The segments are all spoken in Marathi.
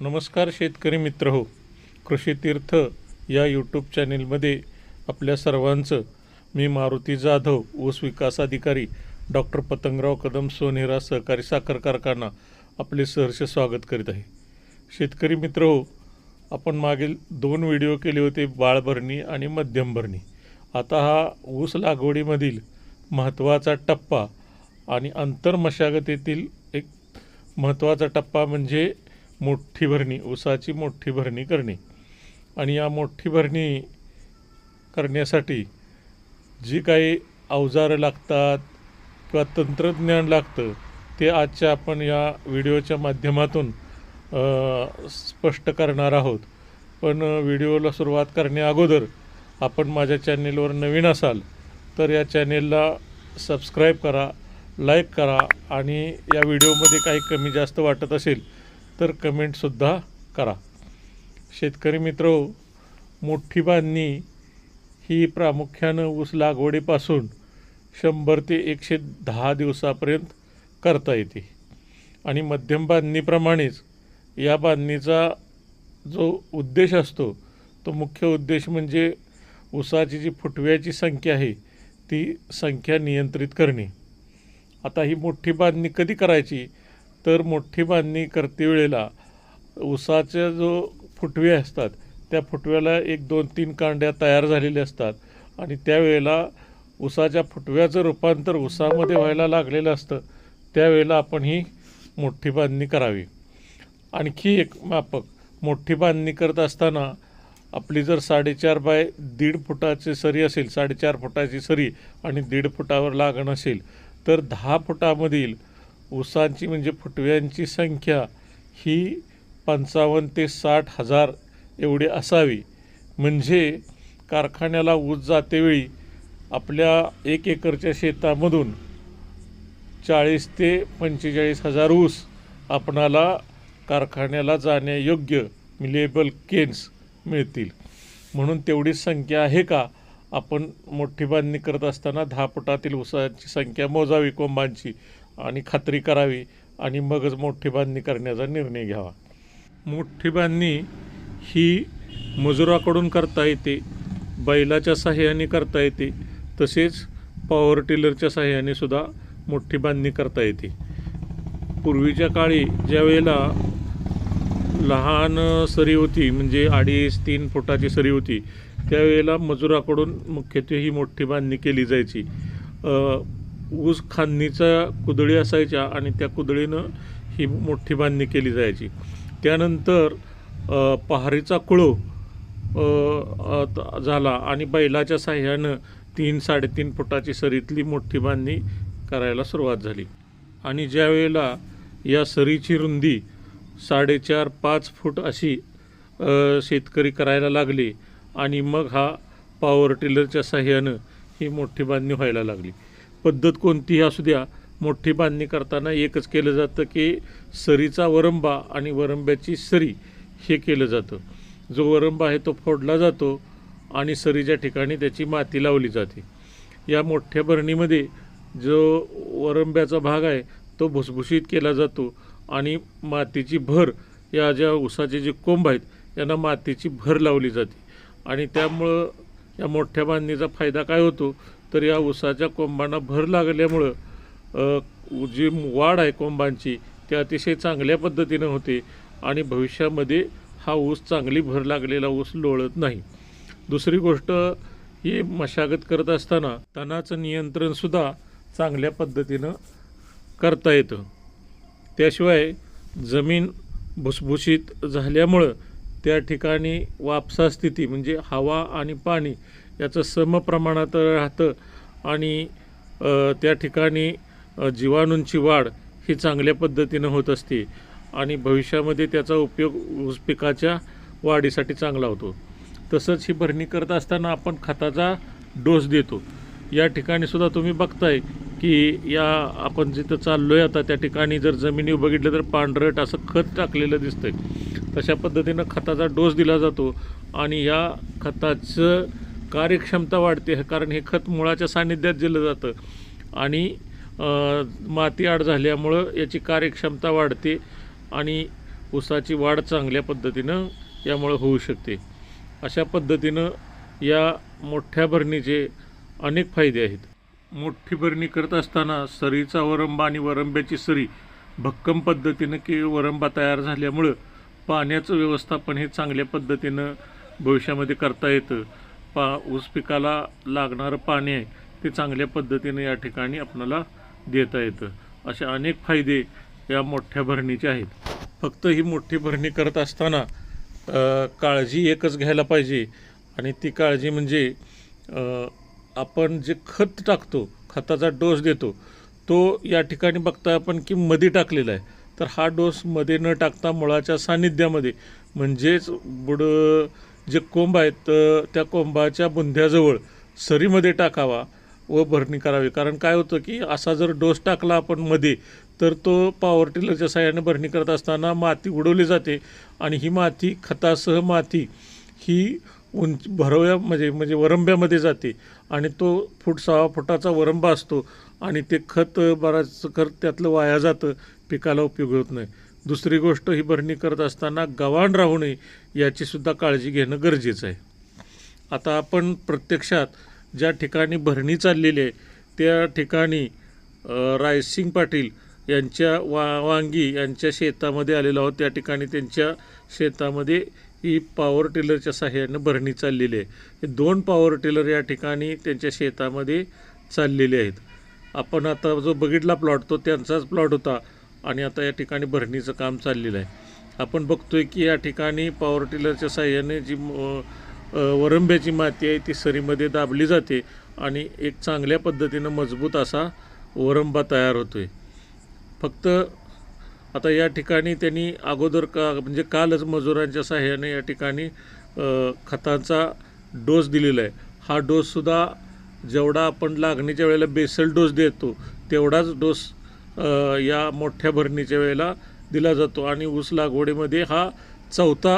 नमस्कार शेतकरी मित्र हो. कृषीतीर्थ या यूट्यूब चॅनेलमध्ये आपल्या सर्वांचं मी मारुती जाधव ऊस विकास अधिकारी डॉक्टर पतंगराव कदम सोनेरा सहकारी साखर कारखाना आपले सहर्ष स्वागत करीत आहे. शेतकरी मित्र हो आपण मागील दोन व्हिडिओ केले होते बाळभरणी आणि मध्यम भरणी. आता हा ऊस लागवडीमधील महत्त्वाचा टप्पा आणि अंतर मशागतीतील एक महत्त्वाचा टप्पा म्हणजे मोठी भरणी ऊसाची मोठी भरणी करणे. आणि या मोठी भरणी करण्यासाठी जी काही अवजारं लागतात किंवा तंत्रज्ञान लागतं ते आजच्या आपण या व्हिडिओच्या माध्यमातून स्पष्ट करणार आहोत. पण व्हिडिओला सुरुवात करण्याअगोदर आपण माझ्या चॅनेलवर नवीन असाल तर या चॅनेलला सबस्क्राईब करा लाईक करा आणि या व्हिडिओमध्ये काही कमी जास्त वाटत असेल तर कमेंटसुद्धा करा. शेतकरी मित्र मोठी बांधणी ही प्रामुख्यानं ऊस लागवडीपासून शंभर ते एकशे दहा दिवसापर्यंत करता येते. आणि मध्यम बांधणीप्रमाणेच या बांधणीचा जो उद्देश असतो तो मुख्य उद्देश म्हणजे ऊसाची जी फुटव्याची संख्या आहे ती संख्या नियंत्रित करणे. आता ही मोठी बांधणी कधी करायची? तर मोठी बांधणी करते वेळेला उसाच्या जो फुटवे असतात त्या फुटव्याला एक दोन तीन कांड्या तयार झालेल्या असतात. आणि त्यावेळेला उसाच्या फुटव्याचं रूपांतर उसामध्ये व्हायला लागलेलं असतं त्यावेळेला आपण ही मोठी बांधणी करावी. आणखी एक मापक मोठी बांधणी करत असताना आपली जर साडेचार बाय दीड फुटाची सरी असेल साडेचार फुटाची सरी आणि दीड फुटावर लागण असेल तर दहा फुटामधील ऊसांची म्हणजे फुटव्यांची संख्या ही पंचावन्न ते साठ हजार एवढी असावी. म्हणजे कारखान्याला ऊस जातेवेळी आपल्या एक एकरच्या शेतामधून चाळीस ते पंचेचाळीस हजार ऊस आपणाला कारखान्याला जाण्यायोग्य मिलेबल केन्स मिळतील. म्हणून तेवढी संख्या आहे का? आपण मोठी बांधणी करत असताना दहा फुटातील उसाची संख्या मोजावी कोंबांची. आणि खात्री करावी आणि मगच मोठी बांधणी करण्याचा निर्णय घ्यावा. मोठी बांधणी ही मजुराकडून करता येते बैलाच्या सहाय्याने करता येते तसेच पॉवर टिलरच्या सहाय्याने सुद्धा मोठी बांधणी करता येते. पूर्वीच्या काळी ज्यावेळेला लहान सरी होती म्हणजे अडीच तीन फुटाची सरी होती त्यावेळेला मजुराकडून मुख्यत्वे ही मोठी बांधणी केली जायची. ऊस खांदणीचा कुदळी असायच्या आणि त्या कुदळीनं ही मोठी बांधणी केली जायची. त्यानंतर पहारीचा कुळो झाला आणि बैलाच्या साह्यानं तीन साडेतीन फुटाची सरीतली मोठी बांधणी करायला सुरुवात झाली. आणि ज्यावेळेला या सरीची रुंदी साडेचार पाच फूट अशी शेतकरी करायला लागले आणि मग हा पॉवर टिलरच्या साह्यानं ही मोठी बांधणी व्हायला लागली. पद्धत कोणतीही असू द्या मोठी बांधणी करताना एकच केलं जातं की सरीचा वरंबा आणि वरंब्याची सरी हे केलं जातं. जो वरंबा आहे तो फोडला जातो आणि सरीच्या ठिकाणी त्याची माती लावली जाते. या मोठ्या भरणीमध्ये जो वरंब्याचा भाग आहे तो भुसभुशीत केला जातो आणि मातीची भर या ज्या ऊसाचे जे कोंब आहेत यांना मातीची भर लावली जाते. आणि त्यामुळं या मोठ्या बांधणीचा फायदा काय होतो? तर या ऊसाच्या कोंबांना भर लागल्यामुळं जी वाढ आहे कोंबांची ती अतिशय चांगल्या पद्धतीनं होते आणि भविष्यामध्ये हा ऊस चांगली भर लागलेला ऊस लोळत नाही. दुसरी गोष्ट ही मशागत करत असताना तणाचं नियंत्रणसुद्धा चांगल्या पद्धतीनं करता येतं. त्याशिवाय जमीन भुसभुशीत झाल्यामुळं त्या ठिकाणी वापसा स्थिती म्हणजे हवा आणि पाणी याचं समप्रमाणात राहतं. आणि त्या ठिकाणी जीवाणूंची वाढ ही चांगल्या पद्धतीनं होत असते. आणि भविष्यामध्ये त्याचा उपयोग ऊस पिकाच्या वाढीसाठी चांगला होतो. तसंच ही भरणी करत असताना आपण खताचा डोस देतो. या ठिकाणी सुद्धा तुम्ही बघताय की या आपण जिथं चाललो आहे आता त्या ठिकाणी जर जमिनी बघितलं तर पांढरट असं खत टाकलेलं दिसतंय. तशा पद्धतीनं खताचा डोस दिला जातो. आणि या खताचं कार्यक्षमता वाढते कारण हे खत मुळाच्या सान्निध्यात दिलं जातं. आणि माती आड झाल्यामुळं याची कार्यक्षमता वाढते आणि ऊसाची वाढ चांगल्या पद्धतीनं यामुळं होऊ शकते. अशा पद्धतीनं या मोठ्या भरणीचे अनेक फायदे आहेत. मोठी भरणी करत असताना सरीचा वरंबा आणि वरंब्याची सरी भक्कम पद्धतीनं की वरंबा तयार झाल्यामुळं पाण्याचं व्यवस्थापन हे चांगल्या पद्धतीनं भविष्यामध्ये करता येतं. पा ऊस पिकाला लागणारं पाणी आहे ते चांगल्या पद्धतीने या ठिकाणी आपणाला देता येतं. असे अनेक फायदे या मोठ्या भरणीचे आहेत. फक्त ही मोठी भरणी करत असताना काळजी एकच घ्यायला पाहिजे. आणि ती काळजी म्हणजे आपण जे खत टाकतो खताचा डोस देतो तो या ठिकाणी बघता आपण की मध्ये टाकलेला आहे. तर हा डोस मध्ये न टाकता मुळाच्या सान्निध्यामध्ये म्हणजेच बुड जे कोंब आहेत त्या कोंबाच्या बुंध्याजवळ सरीमध्ये टाकावा व भरणी करावी. कारण काय होतं की असा जर डोस टाकला आपण मध्ये तर तो पॉवर टिलरच्या साह्याने भरणी करत असताना माती उडवली जाते आणि ही माती खतासह माती ही उंच भरव्या म्हणजे म्हणजे वरंब्यामध्ये जाते आणि तो फूट सहा फुटाचा वरंबा असतो आणि ते खत बराच खत त्यातलं वाया जातं पिकाला उपयोग होत नाही. दुसरी गोष्ट ही भरणी करत असताना गव्हाण राहू नये याचीसुद्धा काळजी घेणं गरजेचं आहे. आता आपण प्रत्यक्षात ज्या ठिकाणी भरणी चाललेली आहे त्या ठिकाणी रायसिंग पाटील यांच्या वा वांगी यांच्या शेतामध्ये आलेलो आहोत. त्या ठिकाणी त्यांच्या शेतामध्ये ही पॉवर टिलरच्या साहाय्यानं भरणी चाललेली आहे. हे दोन पॉवर टिलर या ठिकाणी त्यांच्या शेतामध्ये चाललेले आहेत. आपण आता जो बघितला प्लॉट तो त्यांचाच प्लॉट होता. आणि आता या ठिकाणी भरणीचं काम चाललेलं आहे. आपण बघतोय की या ठिकाणी पॉवर टिलरच्या साहाय्याने जी म- वरंब्याची माती आहे ती सरीमध्ये दाबली जाते आणि एक चांगल्या पद्धतीनं मजबूत असा वरंबा तयार होतो आहे फक्त आता या ठिकाणी त्यांनी अगोदर का म्हणजे कालच मजुरांच्या साह्याने या ठिकाणी खतांचा डोस दिलेला आहे. हा डोससुद्धा जेवढा आपण लागणीच्या वेळेला बेसल डोस देतो तेवढाच डोस या मोठ्या भरणीच्या वेळेला दिला जातो. आणि ऊस लागवडीमध्ये हा चौथा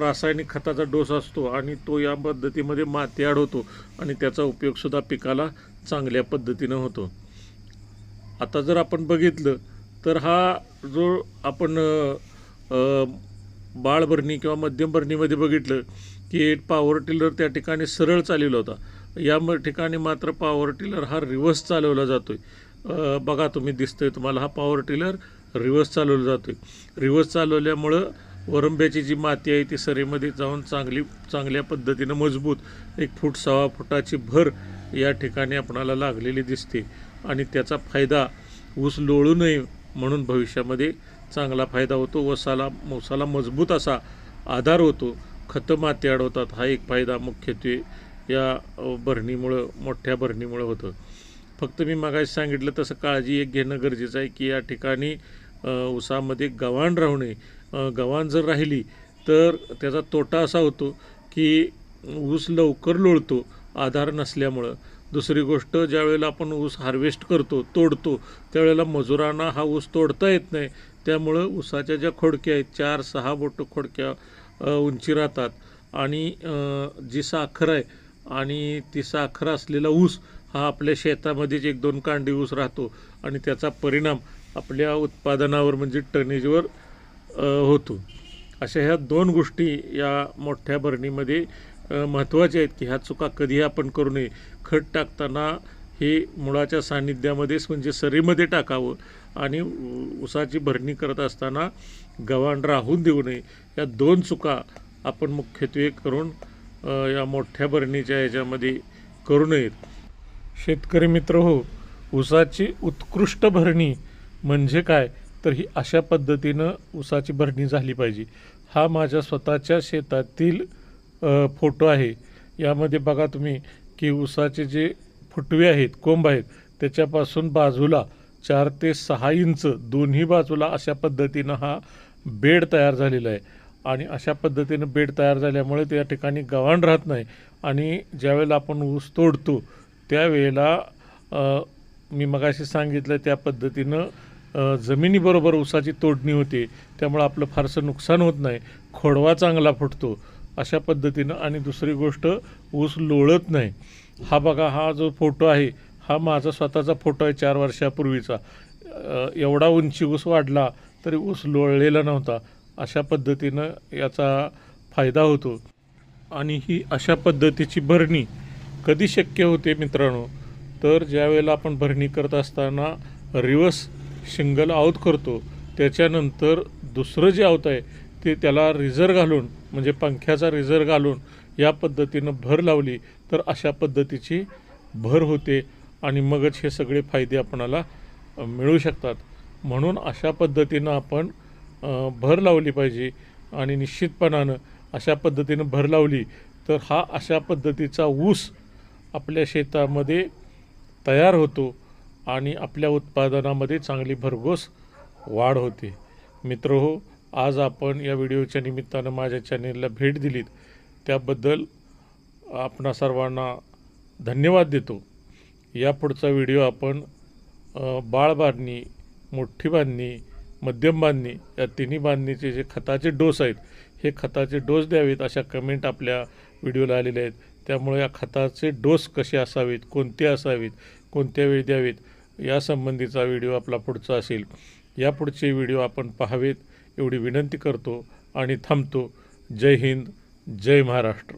रासायनिक खताचा डोस असतो आणि तो या पद्धतीमध्ये माती होतो आणि त्याचा उपयोगसुद्धा पिकाला चांगल्या पद्धतीनं होतो. आता जर आपण बघितलं तर हा जो आपण बाळभरणी किंवा मध्यम भरणीमध्ये बघितलं की पॉवर टिलर त्या ठिकाणी सरळ चालवला होता. या म- ठिकाणी मात्र पॉवर टिलर हा रिव्हर्स चालवला जातो आहे बघा तुम्ही दिसतंय तुम्हाला. हा पॉवर टिलर रिव्हर्स चालवला जातोय. रिव्हर्स चालवल्यामुळं वरंब्याची जी माती आहे ती सरीमध्ये जाऊन चांगली चांगल्या पद्धतीनं मजबूत एक फूट सहा फुटाची भर या ठिकाणी आपणाला लागलेली दिसते. आणि त्याचा फायदा ऊस लोळू नये म्हणून भविष्यामध्ये चांगला फायदा होतो. वसाला ऊसाला मजबूत असा आधार होतो. खतं माती अडवतात. हा एक फायदा मुख्यत्वे या भरणीमुळं मोठ्या भरणीमुळं होतं. फक्त मी मागाशी सांगितलं तसं काळजी एक घेणं गरजेचं आहे की या ठिकाणी उसामध्ये ऊसामध्ये गव्हाण राहू नये. गव्हाण जर राहिली तर त्याचा तोटा असा होतो की ऊस लवकर लोळतो आधार नसल्यामुळं. दुसरी गोष्ट ज्यावेळेला आपण ऊस हार्वेस्ट करतो तोडतो त्यावेळेला मजुरांना हा ऊस तोडता येत नाही. त्यामुळं ऊसाच्या ज्या खोडक्या आहेत चार सहा बोटं खोडक्या उंची राहतात. आणि जी साखर आहे आणि ती साखर असलेला ऊस हा आपल्या शेतामध्येच एक दोन कांडी ऊस राहतो आणि त्याचा परिणाम आपल्या उत्पादनावर म्हणजे टनेजवर होतो. अशा ह्या दोन गोष्टी या मोठ्या भरणीमध्ये महत्त्वाच्या आहेत की ह्या चुका कधीही आपण करू नये. खत टाकताना हे मुळाच्या सान्निध्यामध्येच म्हणजे सरीमध्ये टाकावं आणि उ- ऊसाची भरणी करत असताना गव्हाण राहून देऊ नये. या दोन चुका आपण मुख्यत्वे करून या मोठ्या भरणीच्या याच्यामध्ये करू नयेत. शेतकरी मित्र हो ऊसाची उत्कृष्ट भरणी म्हणजे काय? तर ही अशा पद्धतीनं ऊसाची भरणी झाली पाहिजे. हा माझ्या स्वतःच्या शेतातील फोटो आहे. यामध्ये बघा तुम्ही की ऊसाचे जे फुटवे आहेत कोंब आहेत त्याच्यापासून बाजूला चार ते सहा इंच दोन्ही बाजूला अशा पद्धतीनं हा बेड तयार झालेला आहे. आणि अशा पद्धतीनं बेड तयार झाल्यामुळे त्या ठिकाणी गव्हाण राहत नाही. आणि ज्यावेळेला आपण ऊस तोडतो त्यावेळेला मी मगाशी सांगितलं त्या पद्धतीनं जमिनीबरोबर ऊसाची तोडणी होते. त्यामुळं आपलं फारसं नुकसान होत नाही. खोडवा चांगला फुटतो अशा पद्धतीनं. आणि दुसरी गोष्ट ऊस लोळत नाही. हा बघा हा जो फोटो आहे हा माझा स्वतःचा फोटो आहे चार वर्षापूर्वीचा. एवढा उंची ऊस वाढला तरी ऊस लोळलेला नव्हता. अशा पद्धतीनं याचा फायदा होतो. आणि ही अशा पद्धतीची भरणी कधी शक्य होते मित्रांनो? तर ज्यावेळेला आपण भरणी करत असताना रिवर्स शिंगल आऊत करतो त्याच्यानंतर दुसरं जे आवत आहे ते त्याला रिझर घालून म्हणजे पंख्याचा रिझर घालून या पद्धतीनं भर लावली तर अशा पद्धतीची भर होते आणि मगच हे सगळे फायदे आपणाला मिळू शकतात. म्हणून अशा पद्धतीनं आपण भर लावली पाहिजे आणि निश्चितपणानं अशा पद्धतीनं भर लावली तर हा अशा पद्धतीचा ऊस आपल्या शेतामध्ये तयार होतो आणि आपल्या उत्पादनामध्ये चांगली भरघोस वाढ होते. मित्र हो आज आपण या व्हिडिओच्या निमित्तानं माझ्या चॅनेलला भेट दिलीत. त्याबद्दल आपणा सर्वांना धन्यवाद देतो. या पुढचा व्हिडिओ आपण बाळ बांधणी मोठी बांधणी मध्यम बांधणी या तिन्ही बांधणीचे जे खताचे डोस आहेत हे खताचे डोस द्यावेत अशा कमेंट आपल्या व्हिडिओला आलेल्या आहेत. त्यामुळे या खताचे डोस कसे असावेत कोणते असावेत कोणत्या वेळी द्यावेत यासंबंधीचा व्हिडिओ आपला पुढचा असेल. या पुढचे व्हिडिओ आपण पाहावेत एवढी विनंती करतो आणि थांबतो. जय हिंद जय महाराष्ट्र.